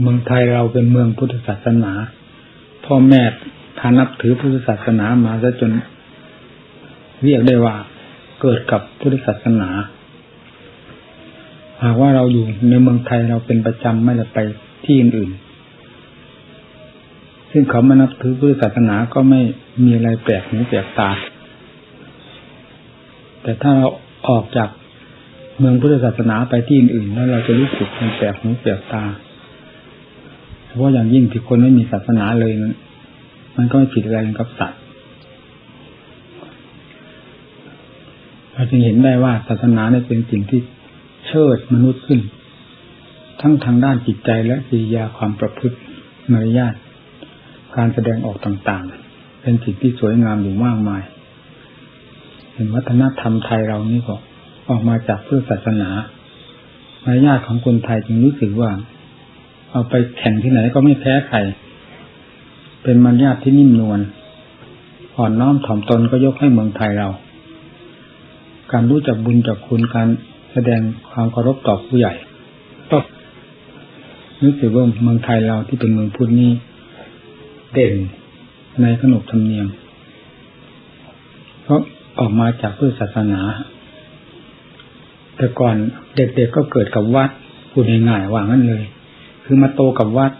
เมืองไทยเราเป็นเมืองพุทธศาสนา พ่อแม่พานับถือพุทธศาสนามาซะจน เรียกได้ว่าเกิดกับพุทธศาสนา หากว่าเราอยู่ในเมืองไทยเราเป็นประจำไม่ได้ไปที่อื่นๆซึ่งเขามานับถือพุทธศาสนาก็ไม่มีอะไรแปลกหูแปลกตา แต่ถ้าเราออกจากเมืองพุทธศาสนาไปที่อื่นๆแล้วเราจะรู้สึกมันแปลกหูแปลกตา พาะอย่างยิ่งที่คนไม่มีศาสนาเลยมันมันก็ไม่ผิดอะไรกับสัตว์เราจึงเห็นได้ว่าศาสนาเนี่ยเป็นสิ่งที่เชิดมนุษย์ขึ้น ทั้งทางด้านจิตใจและกิริยาความประพฤติมารยาทการแสดงออกต่างๆ เป็นสิ่งที่สวยงามอยู่มากมายเห็นวัฒนธรรมไทยเรานี่ก็ออกมาจากเพื่อศาสนามารยาทของคนไทยจึงรู้สึกว่า เอาไปแข่งที่ไหนก็ไม่แพ้ใคร เป็นมารยาทที่นิ่มนวลอ่อนน้อมถ่อมตนก็ยกให้เมืองไทยเรา การรู้จักบุญจักคุณการแสดงความเคารพต่อผู้ใหญ่ก็รู้สึกว่าเมืองไทยเราที่เป็นเมืองพุทธนี้เด่นในขนบธรรมเนียมเพราะออกมาจากพุทธศาสนา แต่ก่อนเด็กๆก็เกิดกับวัดพูดง่ายๆว่างั้นเลย คือมาโตกับวัด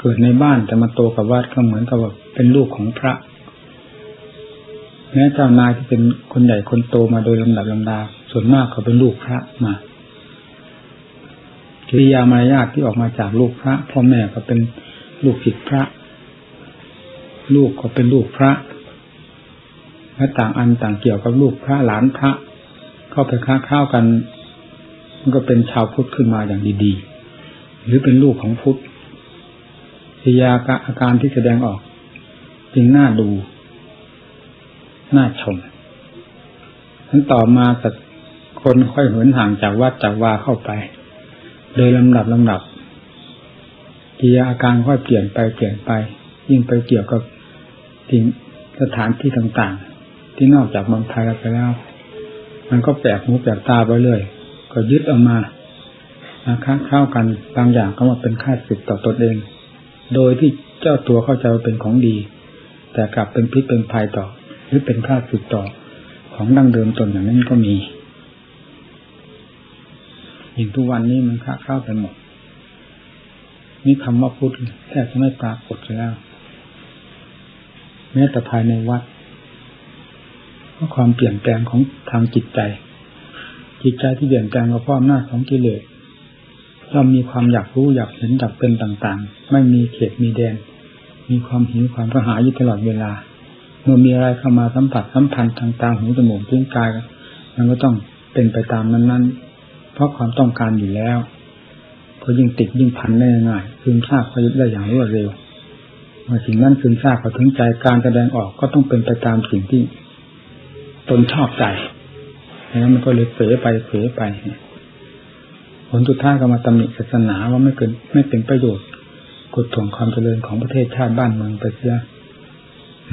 เกิดในบ้านแต่มาโตกับวัดก็เหมือนกับว่าเป็นลูกของพระแม้เจ้านายที่เป็นคนใหญ่คนโตมาโดยลำดับลำดา ส่วนมากเขาเป็นลูกพระมากิริยามารยาทที่ออกมาจากลูกพระพ่อแม่ก็เป็นลูกศิษย์พระ ลูกก็เป็นลูกพระ และต่างอันต่างเกี่ยวกับลูกพระหลานพระ เข้าไปค้าข้าวกัน มันก็เป็นชาวพุทธขึ้นมาอย่างดีๆ หรือเป็นลูกของพุทธกิริยาอาการที่แสดงออก จึงน่าดู น่าชมนั้นต่อมาแต่คนค่อยเหินห่างจากวัดจากวาเข้าไป โดยลำดับลำดับกิริยาอาการค่อยเปลี่ยนไปเปลี่ยนไป ยิ่งไปเกี่ยวกับสิ่งสถานที่ต่างๆ ที่นอกจากเมืองไทยไปแล้ว มันก็แปลกหูแปลกตาไปเรื่อยก็ยึดเอามา ค้าเข้ากันบางอย่างก็มาเป็นค่าสิทธิ์ต่อตนเอง โดยที่เจ้าตัวเข้าใจว่าเป็นของดี แต่กลับเป็นพิษเป็นภัยต่อ หรือเป็นค่าสิทธิ์ต่อของดั้งเดิมตนอย่างนั้นก็มีอยิ่งทุกวันนี้มันค้าเข้าไปหมดนี่คำว่าพุทธแทบจะไม่ปรากฏแล้วแม้แต่ภายในวัดเพราะความเปลี่ยนแปลงของทางจิตใจ จิตใจที่เปลี่ยนแปลงก็เพราะอำนาจของกิเลส เรามีความอยากรู้อยากเห็นอยากเป็นต่างๆ ไม่มีเขตมีแดน มีความหิวความกระหายอยู่ตลอดเวลา เมื่อมีอะไรเข้ามาสัมผัสสัมพันธ์ทางตาหูจมูกลิ้นกายมันก็ต้องเป็นไปตามนั้นๆ เพราะความต้องการอยู่แล้วก็ยิ่งติดยิ่งพันได้ง่ายซึมซาบพยุได้อย่างรวดเร็วเมื่อสิ่งนั้นซึมซาบพอถึงใจการแสดงออกก็ต้องเป็นไปตามสิ่งที่ตนชอบใจแล้วมันก็เลยเผลอไปเผลอไป ผลสุดท้ายก็มาตำหนิศาสนาว่าไม่เกินไม่เป็นประโยชน์กดถ่วงความเจริญของประเทศชาติบ้านเมืองไปเสีย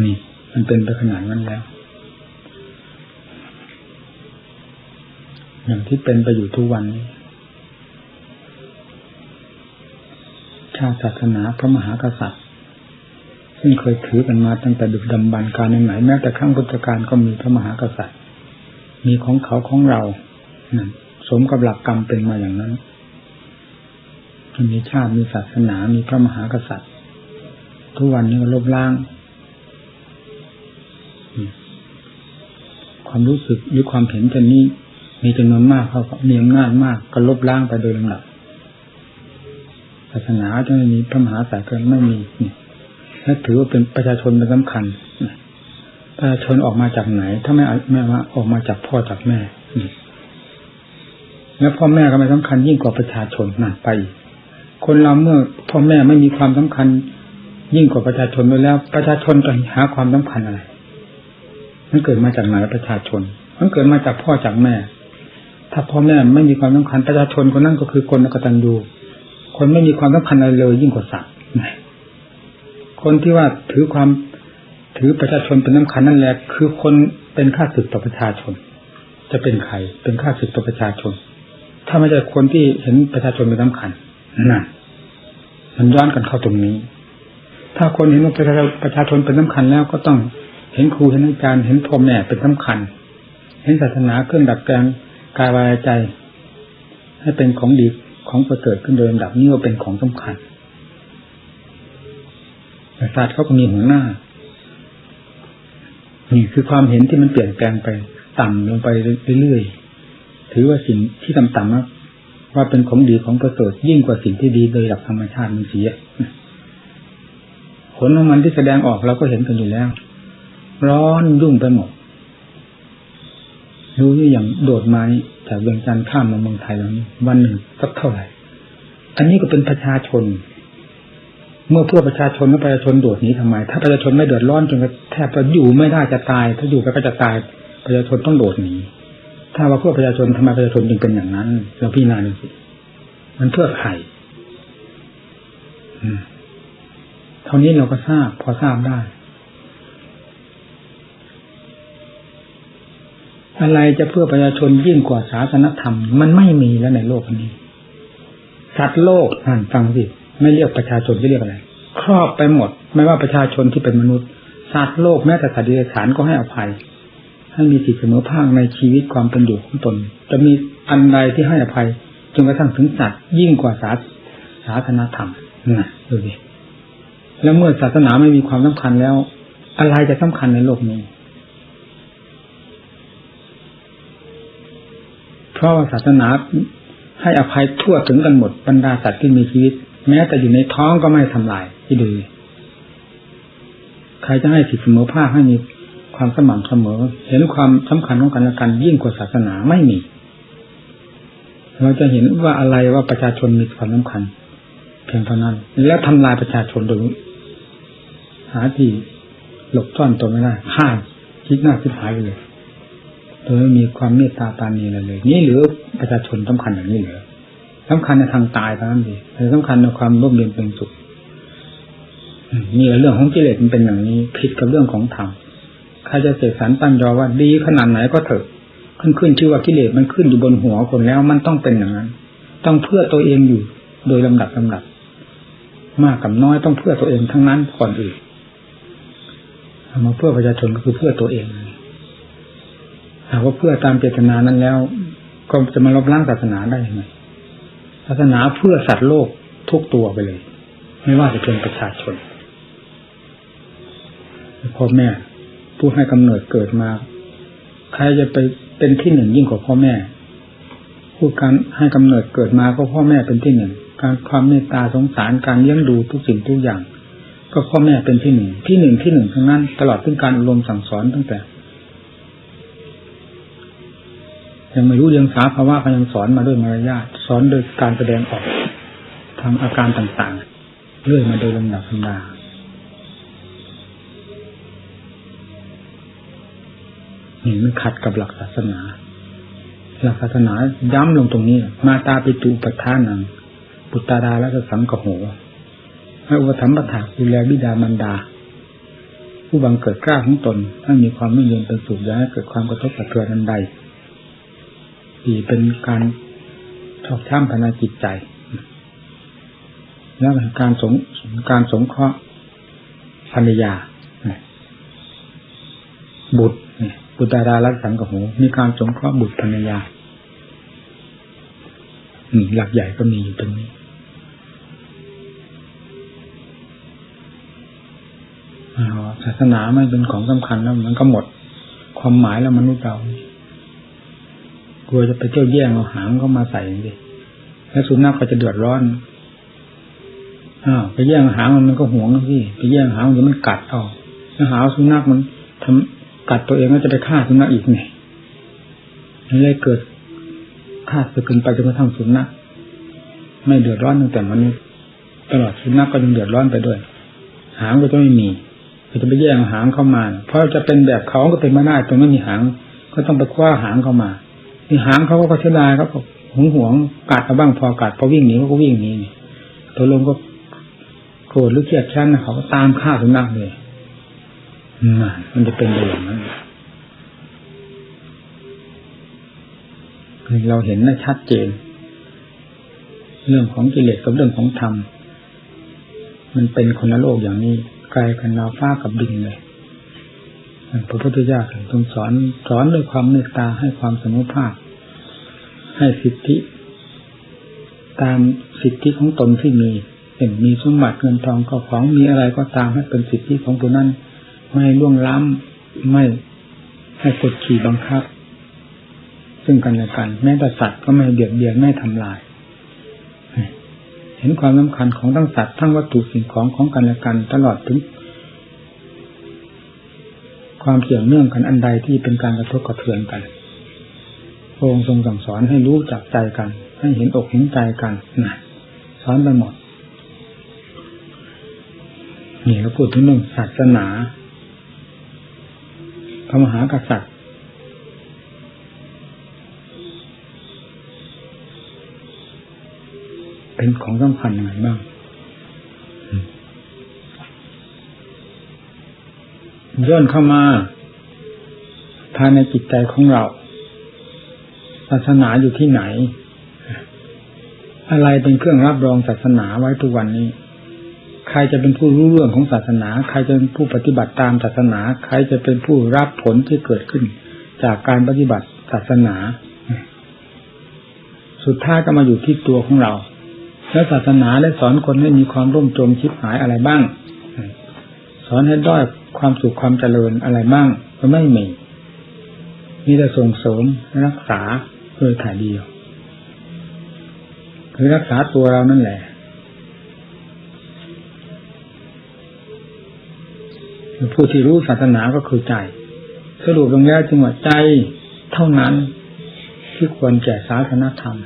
นี่ มันเป็นไปขนาดนั้นแล้ว อย่างที่เป็นไปอยู่ทุกวันชาติศาสนาพระมหากษัตริย์ ซึ่งเคยถือกันมาตั้งแต่ดึกดำบรรการไหนแม้แต่ข้งพุทธการก็มีพระมหากษัตริย์ มีของเขาของเรานั่น สมกับหลักกรรมเป็นมาอย่างนั้นมีชาติมีศาสนา มีพระมหากษัตริย์ ทุกวันนี้ก็ลบล้าง ความรู้สึกหรือความเห็นเช่นนี้ มีจำนวนมากเขามีอำนาจมากก็ลบล้างไปโดยลำดับศาสนาจะไม่มีพระมหากษัตริย์ก็ไม่มีนี่และถือว่าเป็นประชาชนเป็นสำคัญประชาชนออกมาจากไหน ถ้าไม่แม่ว่าออกมาจากพ่อจากแม่ แล้วพ่อแม่ก็ไม่สำคัญยิ่งกว่าประชาชนนั่นไป คนเราเมื่อพ่อแม่ไม่มีความสำคัญ ยิ่งกว่าประชาชนไปแล้ว ประชาชนจะหาความสำคัญอะไร มันเกิดมาจากไหนประชาชน มันเกิดมาจากพ่อจากแม่ ถ้าพ่อแม่ไม่มีความสำคัญประชาชนคนนั้นก็คือคนกตัญญูคนไม่มีความสำคัญอะไรเลย ยิ่งกว่าสัตว์คนที่ว่าถือความถือประชาชนเป็นสาคัญนั่นแหละ คือคนเป็นข้าศึกต่อประชาชน จะเป็นใครเป็นข้าศึกต่อประชาชน ถ้าไม่ใช่คนที่เห็นประชาชนเป็นสำคัญนั่นมันย้อนกันเข้าตรงนี้ ถ้าคนเห็นว่าประชาชนเป็นสำคัญแล้วก็ต้องเห็นครูเห็นอาจารย์เห็นพ่อแม่เป็นสำคัญ เห็นศาสนาเครื่องดัดแปลงกายวายใจ ให้เป็นของดีของประเสริฐขึ้นโดยลำดับนี้ว่าเป็นของสำคัญแต่ศาสตร์เขาก็มีหัวหน้า นี่คือความเห็นที่มันเปลี่ยนแปลงไป ต่ำลงไปเรื่อยๆ ถือว่าสิ่งที่ต่ำๆนะว่าเป็นของดีของประเสริฐยิ่งกว่าสิ่งที่ดีโดยหลักธรรมชาติมันเสียผลของมันที่แสดงออกเราก็เห็นกันอยู่แล้ว ร้อนยุ่งไปหมดรู้ที่อย่างโดดมานี่จากเวียงจันทร์ข้ามมาเมืองไทยแล้วนี่วันหนึ่งสักเท่าไหร่ อันนี้ก็เป็นประชาชน เมื่อเพื่อประชาชนแล้วประชาชนโดดหนีทำไม ถ้าประชาชนไม่เดือดร้อนจนแทบจะอยู่ไม่ได้จะตาย ถ้าอยู่ไปก็จะตาย ประชาชนต้องโดดหนี ถ้าว่าเพื่อประชาชนทำไมประชาชนจึงเป็นอย่างนั้นเราพี่นาดูสิมันเพื่อใครเท่านี้เราก็ทราบ พอทราบได้ อะไรจะเพื่อประชาชนยิ่งกว่าศาสนธรรม มันไม่มีแล้วในโลกนี้ สัตว์โลกอ่านฟังสิไม่เรียกประชาชนที่เรียกอะไร ครอบไปหมด ไม่ว่าประชาชนที่เป็นมนุษย์สัตว์โลกแม้แต่สัตว์เดิเรกชันก็ให้อภัย ให้มีสิทธิเสมอภาคในชีวิตความเป็นอยู่ของตน จะมีอันใดที่ให้อภัยจนกระทั่งถึงสัตว์ยิ่งกว่าศาศาสนาธรรมนะดูดิแล้วเมื่อศาสนาไม่มีความสำคัญแล้ว อะไรจะสำคัญในโลกนี้ เพราะว่าศาสนาให้อภัยทั่วถึงกันหมดบรรดาสัตว์ที่มีชีวิต แม้แต่อยู่ในท้องก็ไม่ทำลายที่ดูใครจะให้สิทธิเสมอภาคให้มี ความสม่ำเสมอ เห็นความสำคัญของกันและกันยิ่งกว่าศาสนาไม่มี เราจะเห็นว่าอะไรว่าประชาชนมีความสำคัญเพียงเท่านั้น แล้วทำลายประชาชนโดยหาที่หลบซ่อนตัวไม่ได้ฆ่าคิดหน้าคิดหายเลยโดยไม่มีความเมตตาปานีอะไรเลย นี่หรือประชาชนสำคัญอย่างนี้เหรือสำคัญในทางตายเท่านั้นเองแต่สำคัญในความร่มเย็นเป็นสุขนี่เรื่องของกิเลสมันเป็นอย่างนี้ผิดกับเรื่องของธรรม ใครจะเสกสรรตั้งยอว่าดีขนาดไหนก็เถอะขึ้นขึ้นชื่อว่ากิเลสมันขึ้นอยู่บนหัวคนแล้วมันต้องเป็นอย่างนั้น ต้องเพื่อตัวเองอยู่โดยลำดับลำดับ มากกับน้อยต้องเพื่อตัวเองทั้งนั้นก่อนอื่นมาเพื่อประชาชนก็คือเพื่อตัวเองหากว่าเพื่อตามเจตนานั้นแล้ว ก็จะมาลบล้างศาสนาได้ยังไงศาสนาเพื่อสัตว์โลกทุกตัวไปเลย ไม่ว่าจะเป็นประชาชนพ่อแม่ ผู้ให้กำเนิดเกิดมา ใครจะไปเป็นที่หนึ่งยิ่งกว่าพ่อแม่ผู้การให้กำเนิดเกิดมาก็พ่อแม่เป็นที่หนึ่ง การความเมตตาสงสารการเลี้ยงดูทุกสิ่งทุกอย่าง ก็พ่อแม่เป็นที่หนึ่ง ที่หนึ่งที่หนึ่งทั้งนั้น ตลอดถึงการอบรมสั่งสอนตั้งแต่ ยังไม่รู้เรื่องสาภาวะเขายังสอนมาด้วยมารยาทสอนโดยการแสดงออกทางอาการต่างๆ เรื่อยมาโดยลำดับธรรมดา นี่มันขัดกับหลักศาสนา หลักศาสนาย้ำลงตรงนี้ มาตาปิตุปัฏฐานังปุตตาดาและสังกโหให้อุปถัมภ์ปถาดูแลบิดามารดา ผู้บังเกิดกล้าของตนถ้ามีความไม่เย็นเป็นสุขอย่าให้เกิดความกระทบกระเทือนอันใดที่เป็นการชอบช้ำภายในจิตใจ แล้วการสงการสงเคราะห์ภรรยาบุตร บุตรดารักสังกโหมีการสงเคราะห์บุตรภรรยาหลักใหญ่ก็มีอยู่ตรงนี้ศาสนาไม่เป็นของสำคัญแล้วมันก็หมด ความหมายแล้วมนุษย์เรากลัวจะไปเที่ยวแย่งเอาหางเข้ามาใส่ดิแล้วสุนัขก็จะเดือดร้อนอ้าวไปแย่งหางมันมันก็ห่วงพี่ไปแย่งหางมันมันกัดเอาแล้วหาสุนัขมันทำ กัดตัวเองแล้วจะไปฆ่าสุนัขอีกไงมันเลยเกิดฆ่าสึกขึ้นไปจนกระทั่งสุนัขไม่เดือดร้อนตั้งแต่มนุษย์ตลอดสุนัขก็ยังเดือดร้อนไปด้วย หางก็จะไม่มีก็จะไปแย่งหางเข้ามา เพราะจะเป็นแบบเขาก็เป็นไม่ได้ตรงไม่มีหาง ก็ต้องไปคว้าหางเข้ามาที่หางเขาก็เสียดายเขาหวงหวงกัดมาบ้างพอกัดพอวิ่งหนีเขาก็วิ่งหนีตัวลงก็โกรธหรือเครียดชั้นเขาก็ตามฆ่าสุนัขเลย มันจะเป็นอย่างนั้นเราเห็นได้ชัดเจน เรื่องของกิเลสกับเรื่องของธรรม มันเป็นคนละโลกอย่างนี้ไกลกันดาวฟ้ากับดินเลยพระพุทธเจ้าทรงสอนสอนด้วยความเมตตาให้ความสมุภาพ ให้สิทธิ ตามสิทธิของตนที่มีเห็นมีสมบัติเงินทองก็ของมีอะไรก็ตามให้เป็นสิทธิของตัวนั้น ไม่ล่วงล้ำไม่ให้กดขี่บังคับ ซึ่งกันและกัน แม้แต่สัตว์ก็ไม่เบียดเบียนไม่ทำลาย เห็นความสำคัญของทั้งสัตว์ทั้งวัตถุสิ่งของของกันและกัน ตลอดถึง ความเกี่ยวเนื่องกันอันใดที่เป็นการกระทบกระเทือนกันพระองค์ทรงสั่งสอนให้รู้จักใจกัน ให้เห็นอกเห็นใจกันนะสอนไปหมดนี่เราพูดถึงเรื่องศาสนา พระมหากษัตริย์เป็นของสำคัญยังไงบ้างย่นเข้ามาภายในจิตใจของเรา ศาสนาอยู่ที่ไหน อะไรเป็นเครื่องรับรองศาสนาไว้ทุกวันนี้ รจะเป็นผู้รู้เรื่องของศาสนา ใครจะเป็นผู้ปฏิบัติตามศาสนา ใครจะเป็นผู้รับผลที่เกิดขึ้น จากการปฏิบัติศาสนา สุดท้ายก็มาอยู่ที่ตัวของเรา แล้วศาสนาได้สอนคนให้มีความร่มจมชิบหายอะไรบ้าง สอนให้ด้อยความสุขความเจริญอะไรบ้างก็ไม่มีมีแต่ส่งเสริมรักษาโดยถ่ายเดียว คือรักษาตัวเรานั่นแหละ ผู้ที่รู้ศาสนาก็คือใจ สรุปลงแล้วจึงว่าใจเท่านั้นที่ควรแก่ศาสนธรรม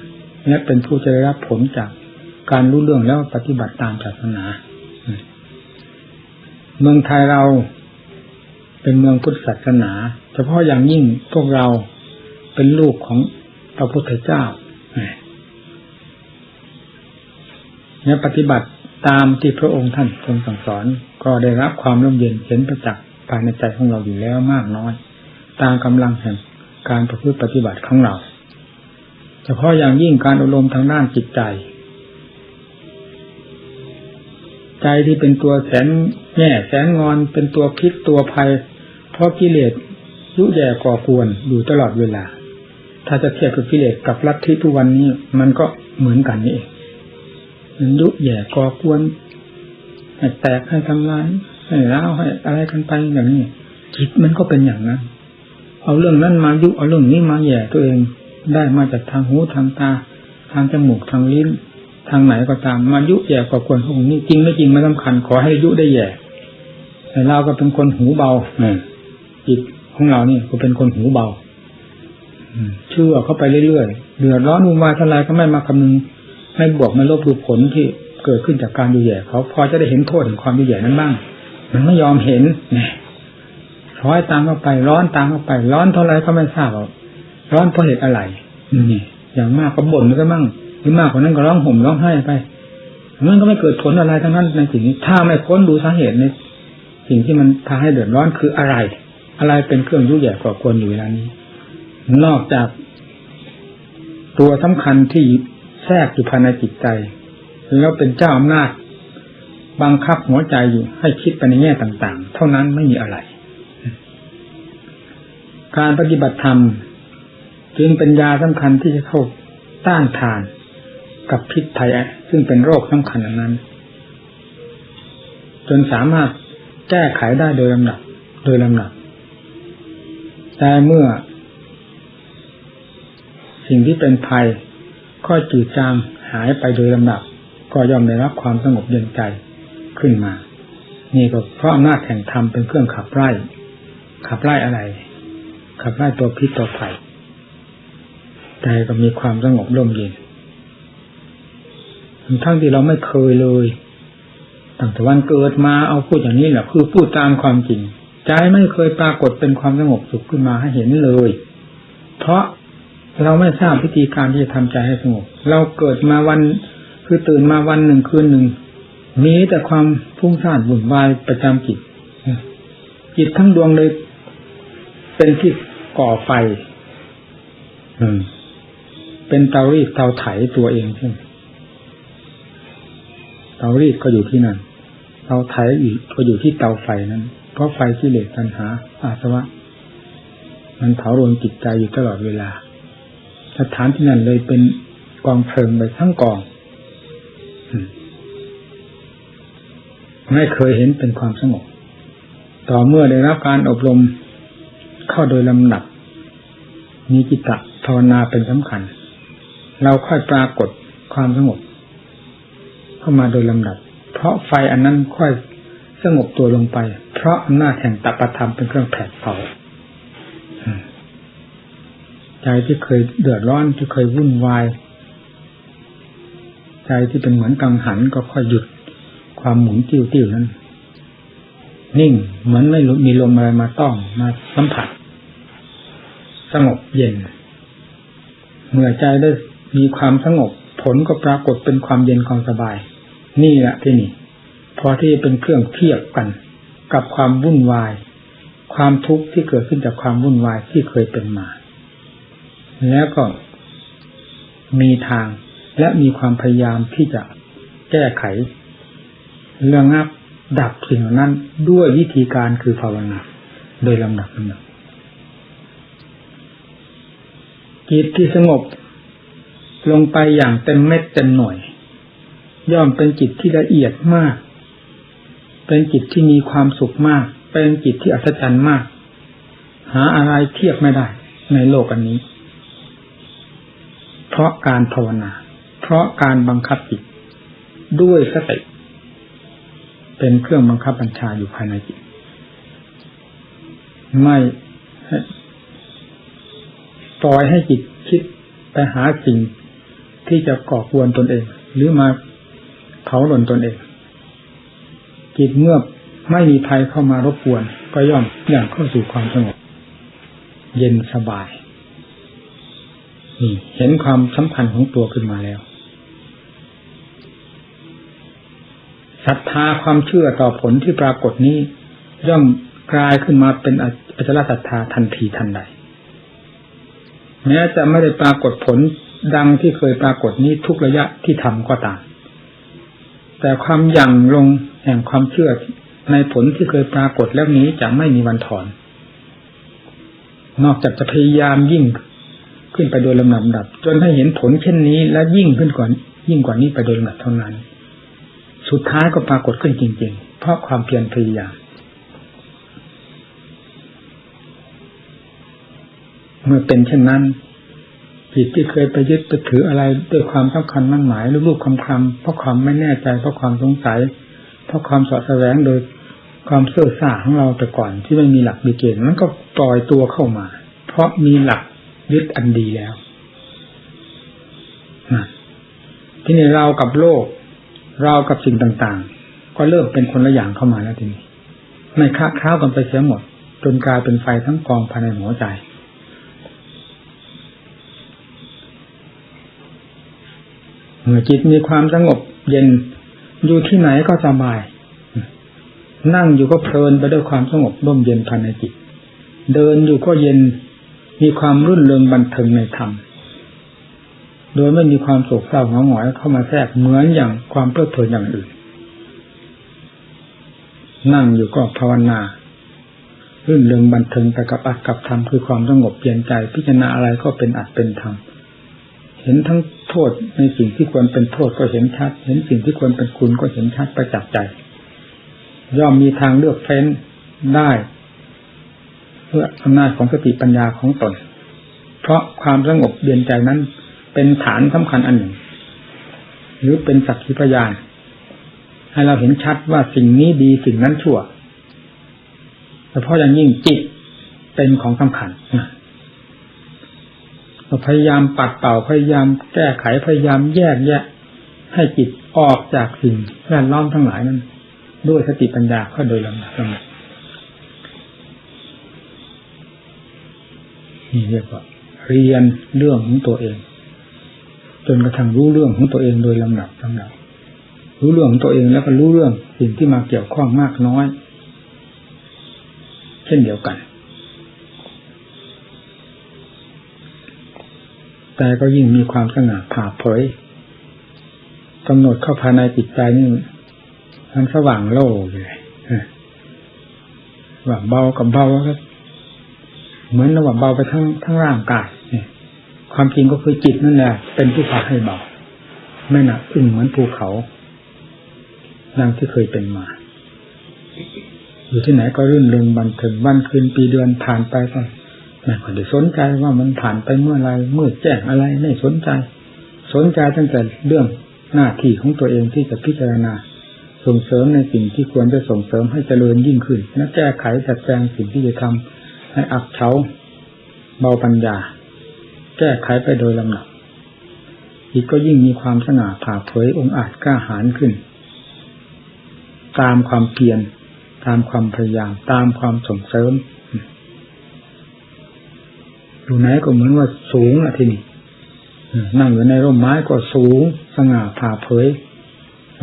และเป็นผู้จะได้รับผลจากการรู้เรื่องแล้วปฏิบัติตามศาสนา เมืองไทยเราเป็นเมืองพุทธศาสนา เฉพาะอย่างยิ่งพวกเราเป็นลูกของพระพุทธเจ้าเนี่ยปฏิบัติ ตามที่พระองค์ท่านทรงสั่งสอน ก็ได้รับความร่มเย็นเห็นประจักษ์ภายในใจของเราอยู่แล้วมากน้อย ตามกำลังแห่งการประพฤติปฏิบัติของเราเฉพาะอย่างยิ่งการอบรมทางด้านจิตใจ ใจที่เป็นตัวแสนแง่แสนงอนเป็นตัวพิษตัวภัย เพราะกิเลสยุแย่ก่อกวนอยู่ตลอดเวลา ถ้าจะเทียบกับกิเลสกับลัทธิทุกวันนี้ มันก็เหมือนกันนี่เอง ยุแย่ก่อกวนให้แตกให้ทำลายให้ร้าวให้อะไรกันไปอย่างนี้จิตมันก็เป็นอย่างนั้นเอาเรื่องนั้นมายุเอาเรื่องนี้มาแย่ตัวเองได้มาจากทางหูทางตา ทางจมูกทางลิ้น ทางไหนก็ตามมายุแย่ก่อกวนพวกนี้จริงไม่จริงไม่สำคัญขอให้ยุได้แย่แต่เราก็เป็นคนหูเบาจิตของเรานี่ก็เป็นคนหูเบาเชื่อเข้าไปเรื่อยๆเดือดร้อนวุ่นวายทลายก็ไม่มาคำนึง ไม่บวกไม่ลบดูผลที่เกิดขึ้นจากการดูแย่เขาพอจะได้เห็นโทษถึงความดูแย่นั้นบ้าง มันไม่ยอมเห็นนี่ร้อยตามเข้าไป ร้อนตามเข้าไป ร้อนเท่าไรก็ไม่ทราบร้อนเพราะเหตุอะไรนี่อย่างมากก็บ่นก็มั่งหรือมากกว่านั้นก็ร้องห่มร้องไห้ไปมันก็ไม่เกิดผลอะไรทั้งนั้นในสิ่งนี้ ถ้าไม่ค้นดูสาเหตุในสิ่งที่มันพาให้เดือดร้อนคืออะไร อะไรเป็นเครื่องยุ่ยแย่ก่อกวนอยู่เวลานี้ นอกจากตัวสำคัญที่ แทรกอยู่ภายในจิตใจ แล้วเป็นเจ้าอำนาจ บังคับหัวใจอยู่ให้คิดไปในแง่ต่าง ๆ เท่านั้นไม่มีอะไร การปฏิบัติธรรม จึงเป็นยาสำคัญที่จะเข้าต้านทานกับพิษภัยซึ่งเป็นโรคสำคัญนนั้น จนสามารถแก้ไขได้โดยลำดับ โดยลำดับแต่เมื่อ สิ่งที่เป็นภัย ค่อยจืดจางหายไปโดยลำดับ ก็ย่อมได้รับความสงบเย็นใจขึ้นมา นี่ก็เพราะอำนาจแห่งธรรมเป็นเครื่องขับไล่ขับไล่อะไร ขับไล่ตัวพิษตัวภัยใจก็มีความสงบร่มเย็นทั้งที่เราไม่เคยเลยตั้งแต่วันเกิดมาเอาพูดอย่างนี้แหละคือพูดตามความจริงใจไม่เคยปรากฏเป็นความสงบสุขขึ้นมาให้เห็นเลย เพราะ เราไม่ทราบวิธีการที่จะทำใจให้สงบ เราเกิดมาวันคือตื่นมาวันหนึ่งคืนหนึ่ง มีแต่ความฟุ้งซ่านวุ่นวายประจำจิตจิตทั้งดวงเลยเป็นที่ก่อไฟ อืม เป็นเตารีดเตาไถตัวเองใช่ไหมเตารีดก็อยู่ที่นั่นเราไถอีกก็อยู่ที่เตาไฟนั้น เพราะไฟที่เหล็กตัณหา อาสวะ มันเผาโรนจิตใจอยู่ตลอดเวลา สถานที่นั้นเลยเป็นกองเพลิงไปทั้งกอง ไม่เคยเห็นเป็นความสงบ ต่อเมื่อได้รับการอบรมเข้าโดยลำดับ มีจิตตภาวนาเป็นสำคัญ เราค่อยปรากฏความสงบ เข้ามาโดยลำดับ เพราะไฟอันนั้นค่อยสงบตัวลงไป เพราะอำนาจแห่งตปธรรมเป็นเครื่องแผดเผา ใจที่เคยเดือดร้อนที่เคยวุ่นวาย ใจที่เป็นเหมือนกังหันก็ค่อยหยุดความหมุนติ้วติ้วนั้น นิ่งเหมือนไม่มีลมอะไรมาต้องมาสัมผัส สงบเย็น เมื่อใจได้มีความสงบ ผลก็ปรากฏเป็นความเย็นความสบาย นี่แหละที่นี่พอที่เป็นเครื่องเทียบกัน กับความวุ่นวาย ความทุกข์ที่เกิดขึ้นจากความวุ่นวายที่เคยเป็นมา แล้วก็มีทางและมีความพยายามที่จะแก้ไขเรื่องงับดับสิ่งนั้นด้วยวิธีการคือภาวนาโดยลำดับลำดับจิตที่สงบลงไปอย่างเต็มเม็ดเต็มหน่วย ย่อมเป็นจิตที่ละเอียดมาก เป็นจิตที่มีความสุขมาก เป็นจิตที่อัศจรรย์มาก หาอะไรเทียบไม่ได้ในโลกอันนี้ เพราะการภาวนา เพราะการบังคับจิตด้วยสติเป็นเครื่องบังคับบัญชาอยู่ภายในจิต ไม่ปล่อยให้จิตคิดไปหาสิ่งที่จะก่อกวนตนเอง หรือมาเผาหล่นตนเอง จิตเมื่อไม่มีภัยเข้ามารบกวน ก็ย่อมอย่างเข้าสู่ความสงบเย็นสบาย นี่เห็นความสำคัญของตัวขึ้นมาแล้วศรัทธาความเชื่อต่อผลที่ปรากฏนี้ย่อมกลายขึ้นมาเป็นอัจฉริศรัทธาทันทีทันใดแม้จะไม่ได้ปรากฏผลดังที่เคยปรากฏนี้ทุกระยะที่ทำก็ตาม แต่ความยั่งลงแห่งความเชื่อในผลที่เคยปรากฏแล้วนี้จะไม่มีวันถอน นอกจากจะพยายามยิ่ง ขึ้นไปโดยลำดับ จนให้เห็นผลเช่นนี้ และยิ่งขึ้นกว่ายิ่งกว่านี้ไปโดยลำดับเท่านั้น สุดท้ายก็ปรากฏขึ้นจริง ๆ เพราะความเพียรพยายามเมื่อเป็นเช่นนั้นจิตที่เคยไปยึดไปถืออะไรด้วยความสำคัญมั่นหมายรูปๆคำคำเพราะความไม่แน่ใจเพราะความสงสัย เพราะความสอดแสวงโดยความเสื่อซ่าของเราแต่ก่อนที่ไม่มีหลักมีเกณฑ์มันก็ปล่อยตัวเข้ามา เพราะมีหลัก ยึดอันดีแล้วที่นี่เรากับโลก เรากับสิ่งต่าง ๆ ก็เริ่มเป็นคนละอย่างเข้ามาแล้วทีนี้ไม่ค้าค้ากันไปเสียหมด จนกลายเป็นไฟทั้งกองภายในหัวใจ เมื่อจิตมีความสงบเย็นอยู่ที่ไหนก็สบาย นั่งอยู่ก็เพลินไปด้วยความสงบร่มเย็นภายในจิต เดินอยู่ก็เย็น มีความรุ่นเริงบันเทิงในธรรม โดยไม่มีความโศกเศร้าเหงาหงอยเข้ามาแทรกเหมือนอย่างความเพลิดเพลินอย่างอื่น นั่งอยู่ก็ภาวนา รื่นเริงบันเทิงไปกับอัดกับธรรมคือความสงบเปลี่ยนใจพิจารณาอะไรก็เป็นอัดเป็นธรรมเห็นทั้งโทษในสิ่งที่ควรเป็นโทษก็เห็นชัด เห็นสิ่งที่ควรเป็นคุณก็เห็นชัดประจักษ์ใจ ย่อมมีทางเลือกเฟ้นได้ เพื่ออำนาจของสติปัญญาของตน เพราะความสงบเบียนใจนั้น เป็นฐานสำคัญอันหนึ่ง หรือเป็นสักขีพยาน ให้เราเห็นชัดว่าสิ่งนี้ดีสิ่งนั้นชั่วแต่เพราะอย่างยิ่งจิตเป็นของสำคัญเราพยายามปัดเป่าพยายามแก้ไขพยายามแยกแยะ ให้จิตออกจากสิ่งแวดล้อมทั้งหลายนั้น ด้วยสติปัญญาก็โดยลำดับ นี่เรียกว่า เรียนเรื่องของตัวเอง จนกระทั่งรู้เรื่องของตัวเองโดยลำดับลำดับรู้เรื่องของตัวเองแล้วก็รู้เรื่องสิ่งที่มาเกี่ยวข้องมากน้อย เช่นเดียวกัน แต่ก็ยิ่งมีความสง่าผ่าเผยกำหนดเข้าภายในจิตใจนี่มันสว่างโล่เลยว่าเบากับเบาก็ เหมือนระหว่าเบาไปทั้งทั้งร่างกายเนี่ยความจริงก็คือจิตนั่นแหละเป็นผู้พาให้เบาไม่หนักอึ้งเหมือนภูเขาดังที่เคยเป็นมา อยู่ที่ไหนก็รื่นเริงบันเทิงวันคืนปีเดือนผ่านไปก็ไม่ค่อยได้สนใจว่ามันผ่านไปเมื่อไรเมื่อแจ้งอะไรไม่สนใจ สนใจตั้งแต่เรื่องหน้าที่ของตัวเองที่จะพิจารณา ส่งเสริมในสิ่งที่ควรจะส่งเสริมให้เจริญยิ่งขึ้น และแก้ไขจัดแจงสิ่งที่จะทำ ให้อับเฉาเบาปัญญา แก้ไขไปโดยลำดับจิตก็ยิ่งมีความสง่าผ่าเผยองอาจกล้าหาญขึ้น ตามความเพียรตามความพยายามตามความส่งเสริมอยู่ไหนก็เหมือนว่าสูงอะทีนี้นั่งอยู่ในร่มไม้ก็สูง สง่าผ่าเผย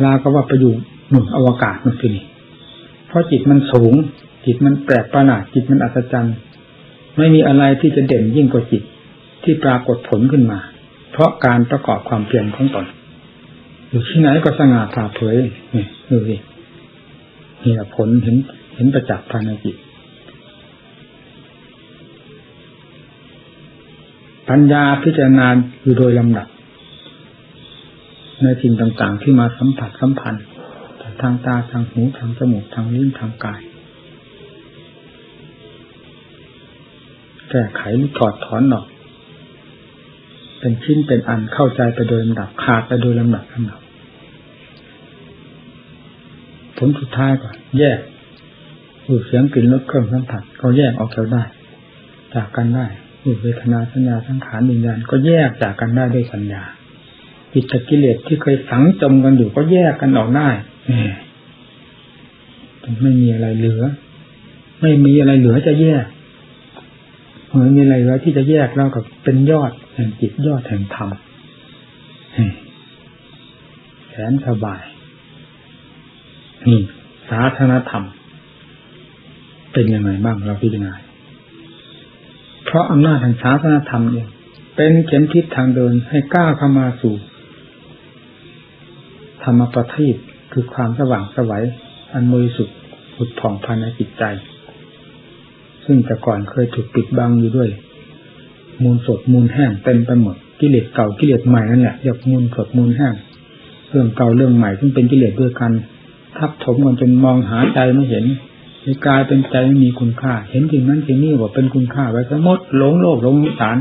ลาก็ว่าไปอยู่หนุนอวกาศมันทีนี่เพราะจิตมันสูง จิตมันแปลกประหลาดจิตมันอัศจรรย์ ไม่มีอะไรที่จะเด่นยิ่งกว่าจิตที่ปรากฏผลขึ้นมา เพราะการประกอบความเพียรของตนอยู่ที่ไหนก็สง่าผ่าเผยนี่ดูสินี่แหละผลเห็นเห็นประจักษ์ภายในจิต ปัญญาพิจารณาอยู่โดยลำดับ ในสิ่งต่างๆที่มาสัมผัสสัมพันธ์ทางตาทางหูทางจมูกทางลิ้นทางกาย แก้ไขหรือถอดถอนออก เป็นชิ้นเป็นอันเข้าใจไปโดยลำดับขาดไปโดยลำดับลำดับผลสุดท้ายก็แยกรูปเสียงกลิ่นรสเครื่องสัมผัสก็แยกออกจากได้ จากกันได้รูปเวทนาสัญญาสังขารวิญญาณก็แยกจากกันได้ด้วยปัญญาจิตกิเลสที่เคยฝังจมกันอยู่ก็แยกกันออกได้ไม่มีอะไรเหลือ ไม่มีอะไรเหลือจะแยก มื่อมีอะไรเหลือที่จะแยกแล้วกับเป็นยอดแห่งจิตยอดแห่งธรรมแสนสบายนี่สาธารณธรรม เป็นยังไงบ้างเราพิจารณาเพราะอำนาจแห่งศาสนธรรมเองเป็นเข็มทิศทางเดินให้ก้าวเข้ามาสู่ ธรรมประทีปคือความสว่างสวัยอันบริสุทธิ์ผุดผ่องภายในจิตใจ ซึ่งแต่ก่อนเคยถูกปิดบังอยู่ด้วย มูลสดมูลแห้งเต็มไปหมดกิเลสเก่ากิเลสใหม่นั่นแหละเรียกมูลสดมูลแห้งเรื่องเก่าเรื่องใหม่ซึ่งเป็นกิเลสด้วยกัน ทับถมกันจนมองหาใจไม่เห็นกลายเป็นใจไม่มีคุณค่า เห็นสิ่งนั้นสิ่งนี้ว่าเป็นคุณค่าไว้ทั้งหมดหลงโลกหลงสาร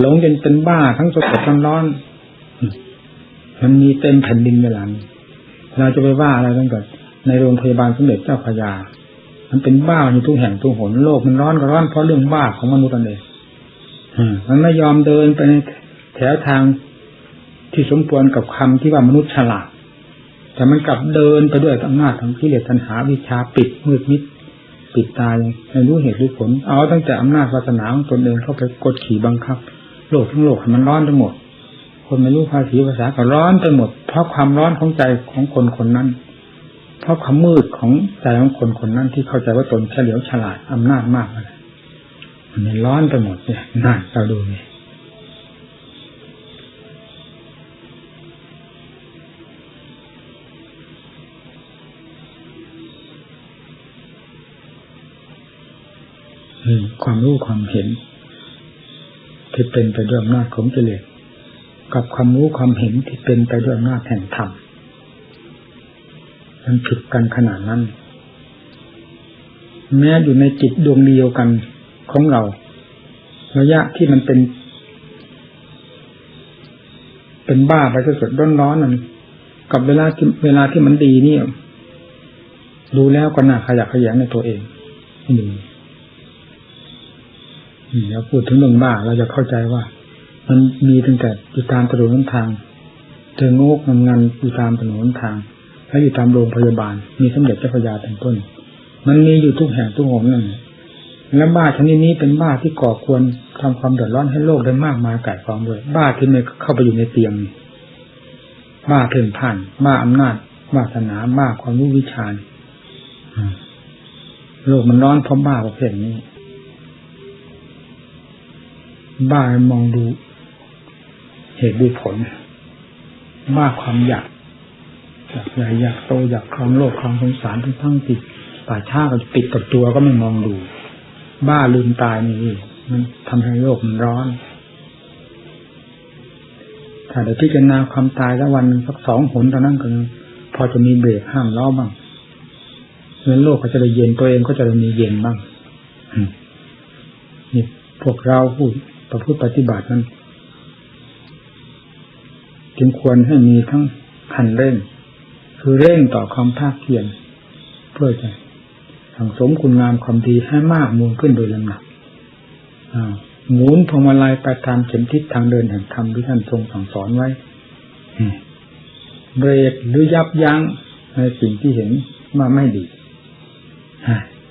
หลงจนเป็นบ้าทั้งสดทั้งร้อนมันมีเต็มแผ่นดินเวลานี้เราจะไปว่าอะไรกันก่อนในโรงพยาบาลสมเด็จเจ้าพยา มันเป็นบ้าอยู่ทุกแห่งทุกหนโลกมันร้อนก็ร้อนเพราะเรื่องบ้าของมนุษย์นั่นเองมันไม่ยอมเดินไปในแถวทางที่สมควรกับคำที่ว่ามนุษย์ฉลาด แต่มันกลับเดินไปด้วยอำนาจของกิเลสตัณหาวิชาปิดมืดมิดปิดตายไม่รู้เหตุรู้ผล เอาตั้งแต่อำนาจศาสนาของตนเองเข้าไปกดขี่บังคับ โลกทั้งโลกมันร้อนทั้งหมด คนไม่รู้ภาษีภาษาก็ร้อนไปหมด เพราะความร้อนของใจของคนคนนั้นเพ ราะความมืดของใจของคนคนนั้นที่เข้าใจว่าตนเฉลียวฉลาดอำนาจมากเลยมันร้อนไปหมดเนี่ยนั่นเราดูนี่ความรู้ความเห็น ที่เป็นไปด้วยอำนาจของกิเลสกับความรู้ความเห็นที่เป็นไปด้วยอำนาจแห่งธรรม มันผิดกันขนาดนั้น แม้อยู่ในจิตดวงเดียวกันของเรา ระยะที่มันเป็น เป็นบ้าไปสดๆร้อนๆนั่นกับเวลาเวลาที่มันดีนี่ดูแล้วก็น่าขยักขยงในตัวเองนี่เราพูดถึงเรื่องบ้าเราจะเข้าใจว่า มันมีตั้งแต่อยู่ตามถนนทางเจอโงกงงานอยู่ตามถนนทาง และอยู่ตามโรงพยาบาล มีสมเด็จเจ้าพระยาเป็นต้น มันมีอยู่ทุกแห่งทุกหนนั่นและบ้าชนิดนี้เป็นบ้าที่ก่อควรทำความเดือดร้อนให้โลกได้มากมายก่ายกองด้วยบ้าที่ไม่เข้าไปอยู่ในเตียงบ้าเพ่นผ่านบ้าอำนาจบ้าศาสนาบ้าความรู้วิชาโลกมันร้อนเพราะบ้าประเภทนี้ บ้ามองดูเหตุดูผลบ้าความอยาก อยากใหญ่อยากโตอยากครองโลกครองสงสารทั้งทั้งติดป่าช้าก็จะปิดกับตัวก็ไม่มองดู บ้าลืมตายนี่มันทำให้โลกมันร้อนถ้าได้พิจารณาความตายแล้ววันสักสองหนเท่านั้นก็พอจะมีเบรกห้ามล้อบ้างเงินโลกก็จะได้เย็นตัวเองก็จะได้มีเย็นบ้างนี่พวกเราพูดประพฤติปฏิบัตินั้น จึงควรให้มีทั้งขันเร่ง คือเร่งต่อความภาคเพียรเพื่อจะสังสมคุณงามความดีให้มากมูลขึ้นโดยลำดับหมุนพวงมาลัยไปตามเข็มทิศทางเดินแห่งธรรมที่ท่านทรงสั่งสอนไว้เบรกหรือยับยั้งในสิ่งที่เห็นมาไม่ดี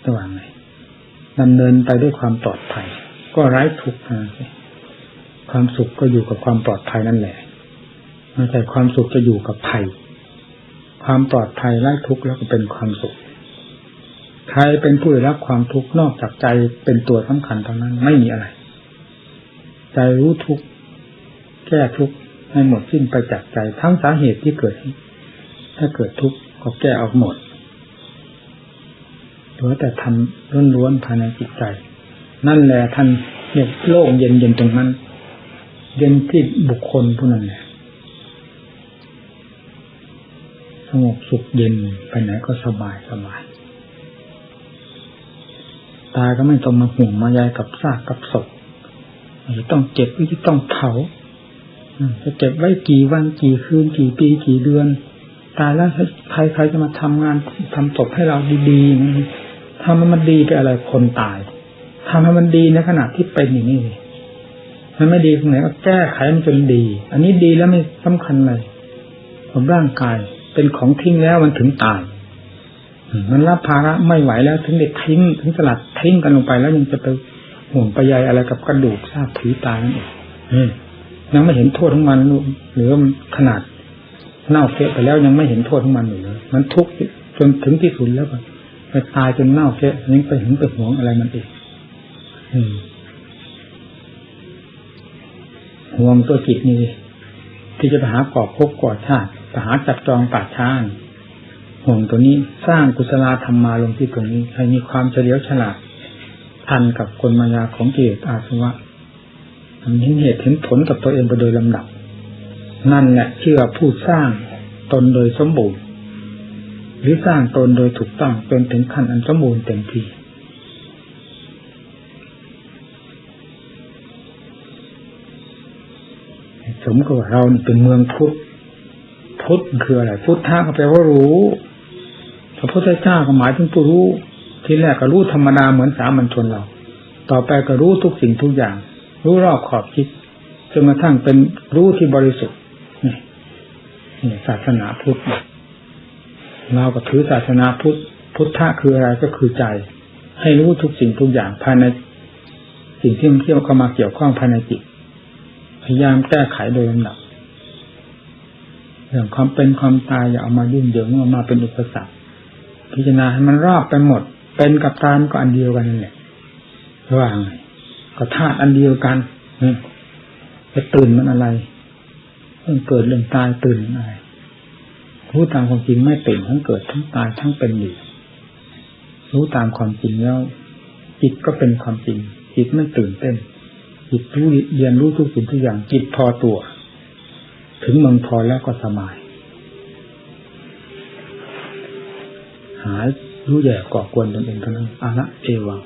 ระหว่างไหนดำเนินไปด้วยความปลอดภัย ก็ไร้ทุกข์ความสุขก็อยู่กับความปลอดภัยนั่นแหละไม่ใช่ความสุขจะอยู่กับภัย ความปลอดภัยไร้ทุกข์แล้วก็เป็นความสุข ใครเป็นผู้ได้รับความทุกข์นอกจากใจเป็นตัวสำคัญเท่านั้นไม่มีอะไร ใจรู้ทุกข์แก้ทุกข์ให้หมดสิ้นไปจากใจทั้งสาเหตุที่เกิด ถ้าเกิดทุกข์ก็แก้ออกหมดหลือแต่ทำล้วนๆภายในจิตใจ นั่นแหละท่านเรียกโล่งเย็นเย็นตรงนั้น เย็นที่บุคคลผู้นั้นแหล สงบสุขเย็นไปไหนก็สบายสบายตายก็ไม่ต้องมาห่วงมาใยกับซากกับศพจะต้องเจ็บหรือจะต้องเผาจะเก็บไว้กี่วันกี่คืนกี่ปีกี่เดือน ตายแล้วใครใครจะมาทำงานทำศพให้เราดีๆทำให้มันดีไปอะไรคนตายทำให้มันดีในขณะที่เป็นอย่างนี้มันไม่ดีตรงไหนก็แก้ไขมันจนดี อันนี้ดีแล้วไม่สำคัญเลยผมร่างกาย เป็นของทิ้งแล้วมันถึงตาย มันรับภาระไม่ไหวแล้วถึงเด็กทิ้งถึงสลัดทิ้งกันลงไปแล้วยังจะไปห่วงไปใยอะไรกับกระดูกซากผีตายนั่นเองยังไม่เห็นโทษของมันหรือขนาดเน่าเฟะไปแล้วยังไม่เห็นโทษของมันอยู่เลยมันทุกข์จนถึงที่สุดแล้วไปตายจนเน่าเฟะยังไปเห็นไปห่วงอะไรมันอีกห่วงตัวจิตนี่ที่จะไปหากอบพบก่อชาติ หาจับจองป่าช้าห่วงตัวนี้สร้างกุศลธรรมมาลงที่ตรงนี้ ให้มีความเฉลียวฉลาดทันกับกลมายาของกิเลสอาสวะเห็นเหตุเห็นผลกับตัวเองไปโดยลำดับ นั่นแหละเชื่อผู้สร้างตนโดยสมบูรณ์ หรือสร้างตนโดยถูกต้องจนถึงขั้นอันสมบูรณ์เต็มที่สมกับเราเป็นเมืองพุทธ พุทธคืออะไร พุทธะก็แปลว่ารู้ พระพุทธเจ้าก็หมายถึงผู้รู้ ที่แรกก็รู้ธรรมดาเหมือนสามัญชนเรา ต่อไปก็รู้ทุกสิ่งทุกอย่าง รู้รอบขอบคิดจนกระทั่งเป็นรู้ที่บริสุทธิ์นี่ศาสนาพุทธเราก็ถือศาสนาพุทธ พุทธะคืออะไรก็คือใจ ให้รู้ทุกสิ่งทุกอย่างภายในสิ่งที่มันเที่ยวเข้ามาเกี่ยวข้องภายในจิต พยายามแก้ไขโดยลำดับ เรื่องความเป็นความตายอย่าเอามายุ่งเหยิงเอามาเป็นอุปสรรคพิจารณาให้มันรอบไปหมด เป็นกับตามก็อันเดียวกันนี่แหละระหว่างก็ธาตุอันเดียวกันจะตื่นมันอะไรเรื่องเกิดเรื่องตายตื่นอะไรรู้ตามความจริงไม่ตื่นทั้งเกิดทั้งตายทั้งเป็นอยู่รู้ตามความจริงแล้ว จิตก็เป็นความจริง จิตไม่ตื่นเต้นจิตรู้เรียนรู้ทุกสิ่งทุกอย่างจิตพอตัว ถึงเมืองพอแล้วก็สบาย หายรู้แย่ก่อกวนตนเองเท่านั้นอาละเอวัง